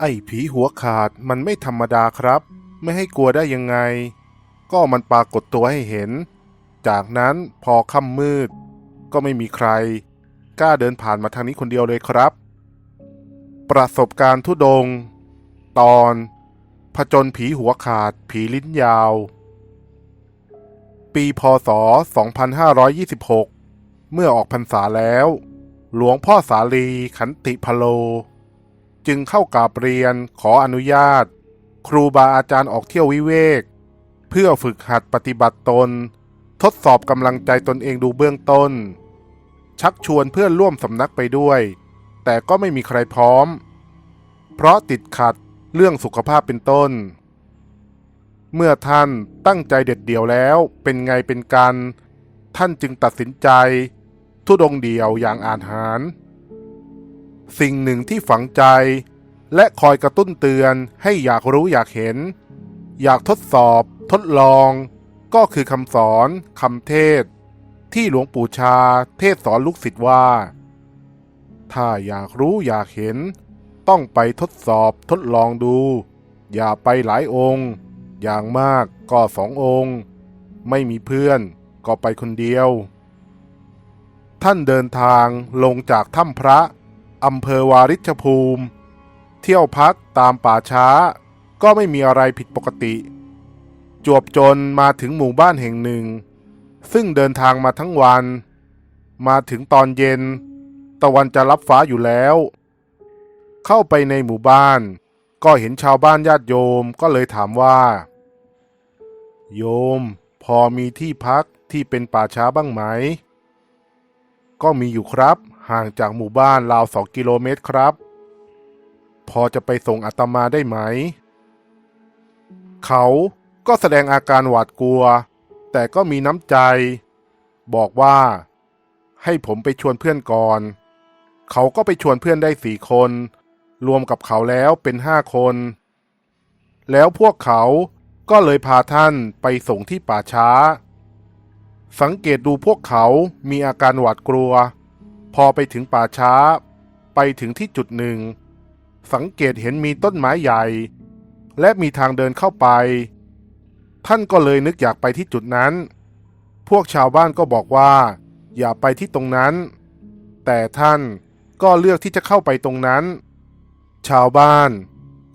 ไอ้ผีหัวขาดมันไม่ธรรมดาครับ ไม่ให้กลัวได้ยังไง ก็มันปรากฏตัวให้เห็น จากนั้นพอค่ำมืด ก็ไม่มีใคร กล้าเดินผ่านมาทางนี้คนเดียวเลยครับ ประสบการณ์ทุดง ตอน ผจญผีหัวขาด ผีลิ้นยาว ปีพศ 2526 เมื่อออกพรรษาแล้ว หลวงพ่อสาลีขันติพโล จึงเข้ากราบเรียนขออนุญาต ครูบาอาจารย์ออกเที่ยววิเวก เพื่อฝึกหัดปฏิบัติตน ทดสอบกำลังใจตนเองดูเบื้องต้น ชักชวนเพื่อนร่วมสำนักไปด้วย แต่ก็ไม่มีใครพร้อม เพราะติดขัดเรื่องสุขภาพเป็นต้น เมื่อท่านตั้งใจเด็ดเดี่ยวแล้วเป็นไงเป็นกัน ท่านจึงตัดสินใจ ทุดงเดี่ยวอย่างอาจหาร สิ่งหนึ่งที่ฝังใจ และคอยกระตุ้นเตือนให้อยากรู้อยากเห็น อยากทดสอบ ทดลอง ก็คือคำสอนคำเทศ ที่หลวงปู่ชาเทศสอนลูกศิษย์ว่า ถ้าอยากรู้อยากเห็น ต้องไปทดสอบทดลองดู อย่าไปหลายองค์ อย่างมากก็สององค์ ไม่มีเพื่อนก็ไปคนเดียว ท่านเดินทางลงจากถ้ำพระอำเภอวาริชภูมิ เที่ยวพักตามป่าช้า ก็ไม่มีอะไรผิดปกติ จวบจนมาถึงหมู่บ้านแห่งหนึ่ง ซึ่งเดินทางมาทั้งวัน มาถึงตอนเย็น ตะวันจะรับฟ้าอยู่แล้ว เข้าไปในหมู่บ้าน ก็เห็นชาวบ้านญาติโยมก็เลยถามว่า โยม พอมีที่พักที่เป็นป่าช้าบ้างไหม ก็มีอยู่ครับ ห่างจากหมู่บ้านราวสองกิโลเมตรครับ พอจะไปส่งอาตมาได้ไหม เขาก็แสดงอาการหวาดกลัว แต่ก็มีน้ำใจ บอกว่า ให้ผมไปชวนเพื่อนก่อน เขาก็ไปชวนเพื่อนได้สี่คน รวมกับเขาแล้วเป็นห้าคน แล้วพวกเขา ก็เลยพาท่านไปส่งที่ป่าช้า สังเกตดูพวกเขามีอาการหวาดกลัว พอไปถึงป่าช้า ไปถึงที่จุดหนึ่ง สังเกตเห็นมีต้นไม้ใหญ่ และมีทางเดินเข้าไป ท่านก็เลยนึกอยากไปที่จุดนั้น พวกชาวบ้านก็บอกว่า อย่าไปที่ตรงนั้น แต่ท่านก็เลือกที่จะเข้าไปตรงนั้น ชาวบ้าน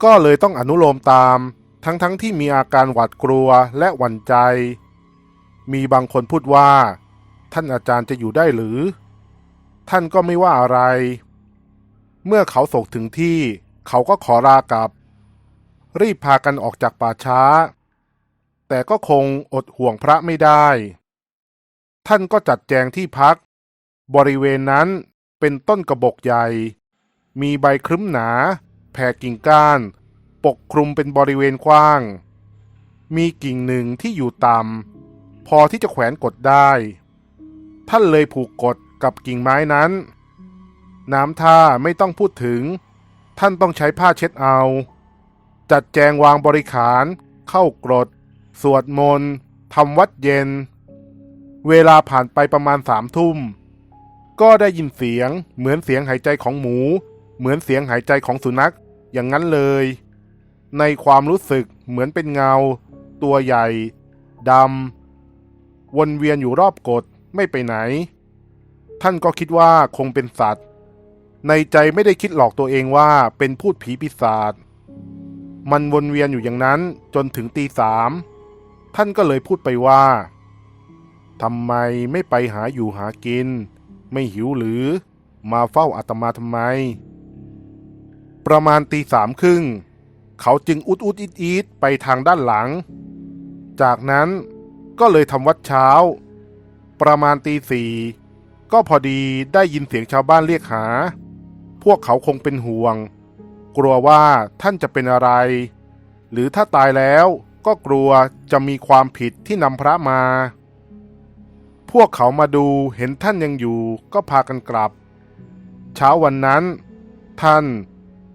ก็เลยต้องอนุโลมตาม ทั้งๆทที่มีอาการหวาดกลัวและหวั่นใจ มีบางคนพูดว่า ท่านอาจารย์จะอยู่ได้หรือ ท่านก็ไม่ว่าอะไร เมื่อเขาส่งถึงที่ เขาก็ขอลากลับ รีบพากันออกจากป่าช้า แต่ก็คงอดห่วงพระไม่ได้ ท่านก็จัดแจงที่พัก บริเวณนั้นเป็นต้นกระบอกใหญ่ มีใบครึ้มหนา แผ่กิ่งก้าน ปกคลุมเป็นบริเวณกว้าง มีกิ่งหนึ่งที่อยู่ต่ำพอที่จะแขวนกดได้ ท่านเลยผูกกดกับกิ่งไม้นั้น น้ำท่าไม่ต้องพูดถึง ท่านต้องใช้ผ้าเช็ดเอา จัดแจงวางบริขาร เข้ากรด สวดมนต์ทำวัดเย็น เวลาผ่านไปประมาณสามทุ่ม ก็ได้ยินเสียงเหมือนเสียงหายใจของหมู เหมือนเสียงหายใจของสุนัขอย่างนั้นเลย ในความรู้สึกเหมือนเป็นเงา ตัวใหญ่ดำวนเวียนอยู่รอบกดไม่ไปไหน ท่านก็คิดว่าคงเป็นสัตว์ ในใจไม่ได้คิดหลอกตัวเองว่าเป็นพูดผีปีศาจมันวนเวียนอยู่อย่างนั้นจนถึงตีสามท่านก็เลยพูดไปว่าทำไมไม่ไปหาอยู่หากิน ไม่หิวหรือ มาเฝ้าอาตมาทำไม ประมาณตีสามครึ่ง เขาจึงอุดอุดอิดอิดไปทางด้านหลัง จากนั้นก็เลยทำวัดเช้า ประมาณตีสี่ก็พอดีได้ยินเสียงชาวบ้านเรียกหา พวกเขาคงเป็นห่วง กลัวว่าท่านจะเป็นอะไร หรือถ้าตายแล้วก็กลัวจะมีความผิดที่นำพระมา พวกเขามาดูเห็นท่านยังอยู่ก็พากันกลับ เช้าวันนั้น ท่าน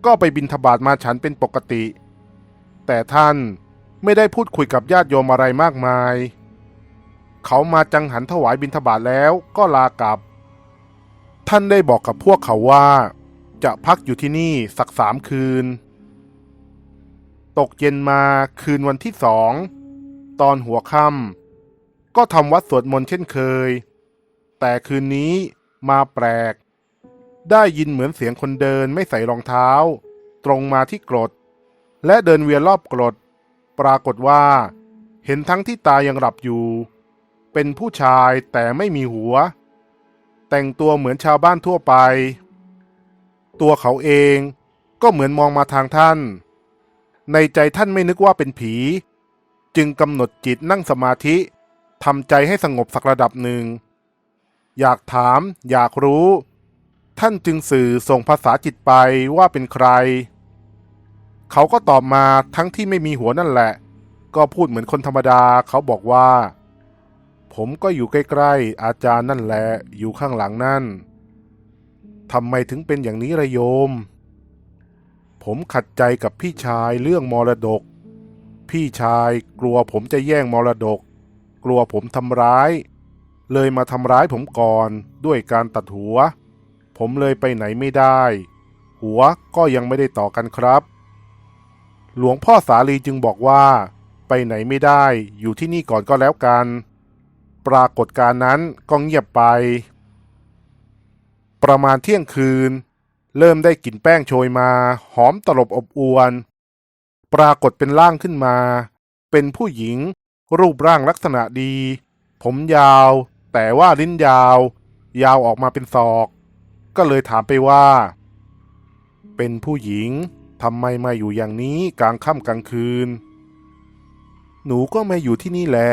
ก็ไปบินทบาทมาฉันเป็นปกติ แต่ท่านไม่ได้พูดคุยกับญาติโยมอะไรมากมาย เขามาจังหันถวายบิณฑบาตแล้วก็ลากลับ ท่านได้บอกกับพวกเขาว่า จะพักอยู่ที่นี่สักสามคืน ตกเย็นมาคืนวันที่สอง ตอนหัวค่ำก็ทำวัดสวดมนต์เช่นเคย แต่คืนนี้มาแปลก ได้ยินเหมือนเสียงคนเดินไม่ใส่รองเท้า ตรงมาที่กรด และเดินเวียนรอบกรด ปรากฏว่า เห็นทั้งที่ตายังหลับอยู่ เป็นผู้ชายแต่ไม่มีหัว แต่งตัวเหมือนชาวบ้านทั่วไป ตัวเขาเองก็เหมือนมองมาทางท่าน ในใจท่านไม่นึกว่าเป็นผี จึงกำหนดจิตนั่งสมาธิทำใจให้สงบสักระดับหนึ่ง อยากถาม อยากรู้ ท่านจึงสื่อส่งภาษาจิตไปว่าเป็นใคร เขาก็ตอบมาทั้งที่ไม่มีหัวนั่นแหละ ก็พูดเหมือนคนธรรมดาเขาบอกว่า ผมก็อยู่ใกล้ๆ อาจารย์นั่นแหละอยู่ข้างหลังนั่นทำไมถึงเป็นอย่างนี้ระโยม ผมขัดใจกับพี่ชายเรื่องมรดก พี่ชายกลัวผมจะแย่งมรดก กลัวผมทำร้าย เลยมาทำร้ายผมก่อนด้วยการตัดหัว ผมเลยไปไหนไม่ได้ หัวก็ยังไม่ได้ต่อกันครับ หลวงพ่อสาลีจึงบอกว่า ไปไหนไม่ได้อยู่ที่นี่ก่อนก็แล้วกัน ปรากฏการนั้นก็เงียบไป ประมาณเที่ยงคืน เริ่มได้กลิ่นแป้งโชยมา หอมตลบอบอวน ปรากฏเป็นร่างขึ้นมา เป็นผู้หญิง รูปร่างลักษณะดี ผมยาว แต่ว่าลิ้นยาว ยาวออกมาเป็นศอก ก็เลยถามไปว่า เป็นผู้หญิงทำไมมาอยู่อย่างนี้กลางค่ำกลางคืน หนูก็มาอยู่ที่นี่แหละ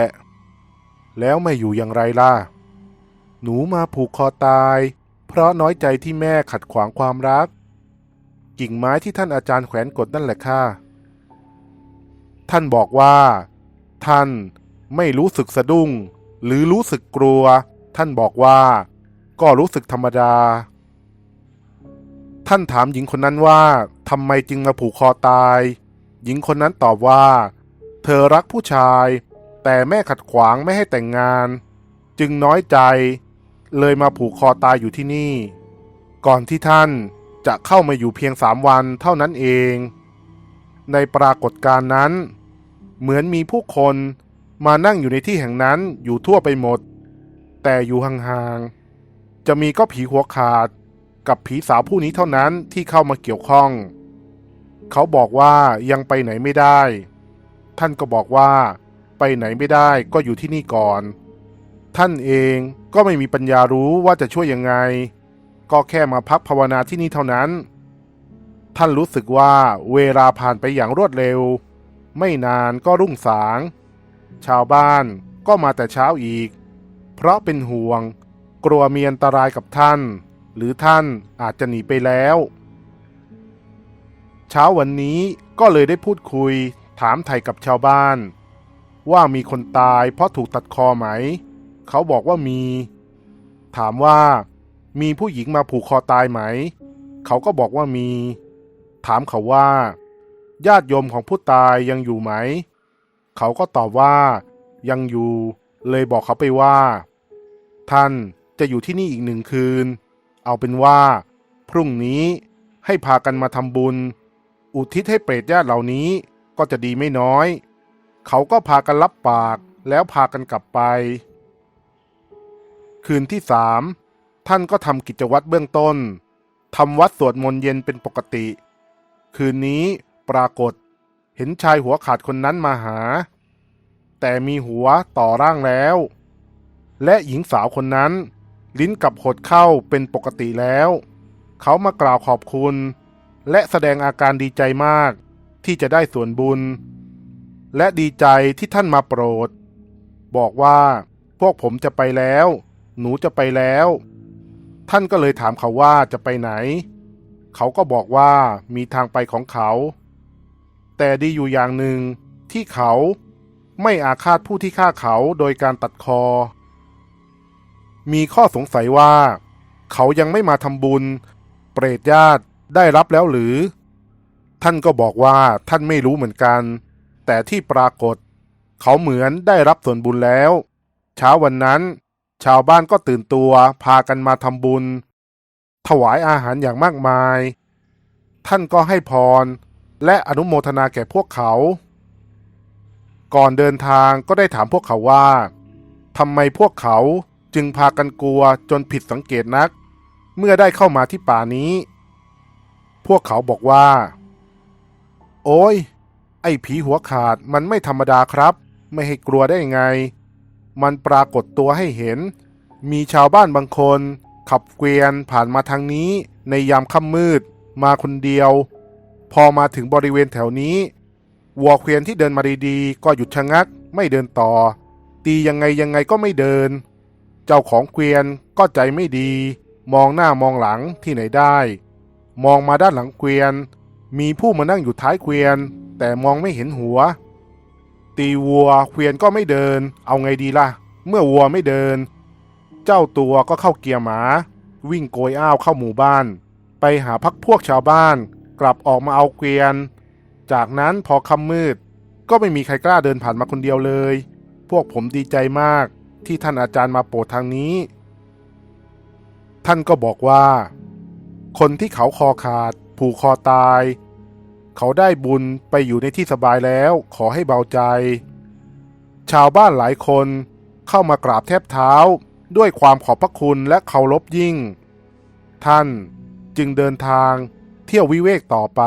แล้วมาอยู่อย่างไรล่ะ หนูมาผูกคอตาย เพราะน้อยใจที่แม่ขัดขวางความรัก กิ่งไม้ที่ท่านอาจารย์แขวนกดนั่นแหละค่ะ ท่านบอกว่า ท่านไม่รู้สึกสะดุ้ง หรือรู้สึกกลัว ท่านบอกว่า ก็รู้สึกธรรมดา ท่านถามหญิงคนนั้นว่าทำไมจึงมาผูกคอตาย หญิงคนนั้นตอบว่า เธอรักผู้ชาย แต่แม่ขัดขวางไม่ให้แต่งงาน จึงน้อยใจ เลยมาผูกคอตายอยู่ที่นี่ ก่อนที่ท่านจะเข้ามาอยู่เพียงสามวันเท่านั้นเอง ในปรากฏการณ์นั้น เหมือนมีผู้คนมานั่งอยู่ในที่แห่งนั้นอยู่ทั่วไปหมด แต่อยู่ห่างๆจะมีก็ผีหัวขาด กับผีสาวผู้นี้เท่านั้นที่เข้ามาเกี่ยวข้อง เขาบอกว่ายังไปไหนไม่ได้ ท่านก็บอกว่าไปไหนไม่ได้ก็อยู่ที่นี่ก่อน ท่านเองก็ไม่มีปัญญารู้ว่าจะช่วยยังไง ก็แค่มาพักภาวนาที่นี่เท่านั้น ท่านรู้สึกว่าเวลาผ่านไปอย่างรวดเร็ว ไม่นานก็รุ่งสาง ชาวบ้านก็มาแต่เช้าอีก เพราะเป็นห่วง กลัวมีอันตรายกับท่าน หรือท่านอาจจะหนีไปแล้ว เช้าวันนี้ก็เลยได้พูดคุยถามไถ่กับชาวบ้าน ว่ามีคนตายเพราะถูกตัดคอไหม เขาบอกว่ามี ถามว่ามีผู้หญิงมาผูกคอตายไหม เขาก็บอกว่ามี ถามเขาว่า ญาติโยมของผู้ตายยังอยู่ไหม เขาก็ตอบว่ายังอยู่ เลยบอกเขาไปว่า ท่านจะอยู่ที่นี่อีกหนึ่งคืน เอาเป็นว่า พรุ่งนี้ให้พากันมาทำบุญ อุทิศให้เปรตญาติเหล่านี้ก็จะดีไม่น้อย เขาก็พากันรับปากแล้วพากันกลับไป คืนที่สามท่านก็ทำกิจวัตรเบื้องต้นทำวัดสวดมนต์เย็นเป็นปกติ คืนนี้ปรากฏเห็นชายหัวขาดคนนั้นมาหา แต่มีหัวต่อร่างแล้ว และหญิงสาวคนนั้น ลิ้นกับหดเข้าเป็นปกติแล้ว เขามากล่าวขอบคุณ และแสดงอาการดีใจมากที่จะได้ส่วนบุญ และดีใจที่ท่านมาโปรด บอกว่าพวกผมจะไปแล้ว หนูจะไปแล้ว ท่านก็เลยถามเขาว่าจะไปไหน เขาก็บอกว่ามีทางไปของเขา แต่ดีอยู่อย่างหนึ่งที่เขาไม่อาฆาตผู้ที่ฆ่าเขาโดยการตัดคอ มีข้อสงสัยว่า เขายังไม่มาทำบุญ เปรตญาติได้รับแล้วหรือ ท่านก็บอกว่าท่านไม่รู้เหมือนกัน แต่ที่ปรากฏ เขาเหมือนได้รับส่วนบุญแล้วฉช้าวันนั้น ชาวบ้านก็ตื่นตัวพากันมาทำบุญ ถวายอาหารอย่างมากมาย ท่านก็ให้พร และอนุโมทนาแก่พวกเขา ก่อนเดินทางก็ได้ถามพวกเขาว่าทำไมพวกเขา จึงพากันกลัวจนผิดสังเกตนัก เมื่อได้เข้ามาที่ป่านี้ พวกเขาบอกว่า โอ้ย ไอ้ผีหัวขาดมันไม่ธรรมดาครับ ไม่ให้กลัวได้ไง มันปรากฏตัวให้เห็น มีชาวบ้านบางคน ขับเกวียนผ่านมาทางนี้ ในยามค่ำมืด มาคนเดียว พอมาถึงบริเวณแถวนี้ วัวเกวียนที่เดินมาดีๆก็หยุดชะงัก ไม่เดินต่อ ตียังไงยังไงก็ไม่เดิน จ้าของเกวียนก็ใจไม่ดี มองหน้ามองหลังที่ไหนได้ มองมาด้านหลังเกวียน มีผู้มานั่งอยู่ท้ายเกวียน แต่มองไม่เห็นหัว ตีวัวเกวียนก็ไม่เดิน เอาไงดีล่ะ เมื่อวัวไม่เดิน เจ้าตัวก็เข้าเกียร์หมา วิ่งโกยอ้าวเข้าหมู่บ้าน ไปหาพักพวกชาวบ้าน กลับออกมาเอาเกวียน จากนั้นพอค่ำมืด ก็ไม่มีใครกล้าเดินผ่านมาคนเดียวเลย พวกผมดีใจมาก ที่ท่านอาจารย์มาโปรดทางนี้ ท่านก็บอกว่า คนที่เขาคอขาด ผูกคอตาย เขาได้บุญไปอยู่ในที่สบายแล้วขอให้เบาใจ ชาวบ้านหลายคนเข้ามากราบแทบเท้าด้วยความขอบพระคุณและเคารพยิ่ง ท่านจึงเดินทางเที่ยววิเวกต่อไป